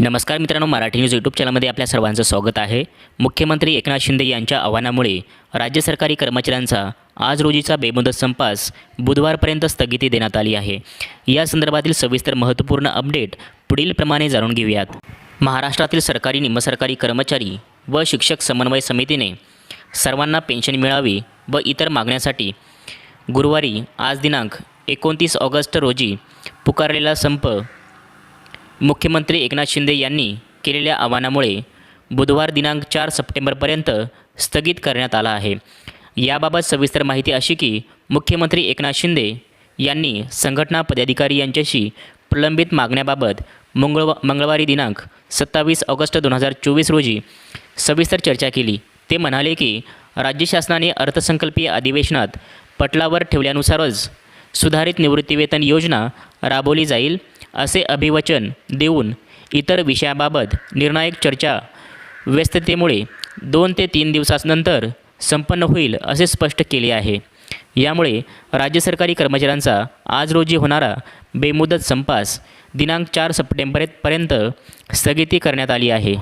नमस्कार मित्रांनो Marathi news YouTube चॅनलमध्ये आपल्या सर्वांचं स्वागत आहे. मुख्यमंत्री एकनाथ शिंदे यांच्या आव्हानामुळे राज्य सरकारी कर्मचाऱ्यांचा आज रोजीचा बेमुदत संपास बुधवारपर्यंत स्थगिती देण्यात आली आहे. या संदर्भातील सविस्तर महत्त्वपूर्ण अपडेट पुढीलप्रमाणे जाणून घेऊयात. महाराष्ट्रातील सरकारी निमसरकारी कर्मचारी व शिक्षक समन्वय समितीने सर्वांना पेन्शन मिळावी व इतर मागण्यासाठी गुरुवारी आज दिनांक एकोणतीस ऑगस्ट रोजी पुकारलेला संप मुख्यमंत्री एकनाथ शिंदे यांनी केलेल्या आव्हानामुळे बुधवार दिनांक चार सप्टेंबरपर्यंत स्थगित करण्यात आला आहे. याबाबत सविस्तर माहिती अशी की मुख्यमंत्री एकनाथ शिंदे यांनी संघटना पदाधिकारी यांच्याशी प्रलंबित मागण्याबाबत मंगळवा मंगळवारी दिनांक सत्तावीस ऑगस्ट दोन हजार चोवीस रोजी सविस्तर चर्चा केली. ते म्हणाले की राज्य शासनाने अर्थसंकल्पीय अधिवेशनात पटलावर ठेवल्यानुसारच सुधारित निवृत्तीवेतन योजना राबवली जाईल. असे अभिवचन देऊन इतर विषयाबाबत निर्णायक चर्चा व्यस्ततेमुळे दोन ते तीन दिवसानंतर संपन्न होईल असे स्पष्ट केले आहे. यामुळे राज्य सरकारी कर्मचाऱ्यांचा आज रोजी होणारा बेमुदत संपास दिनांक चार सप्टेंबरपर्यंत स्थगिती करण्यात आली आहे.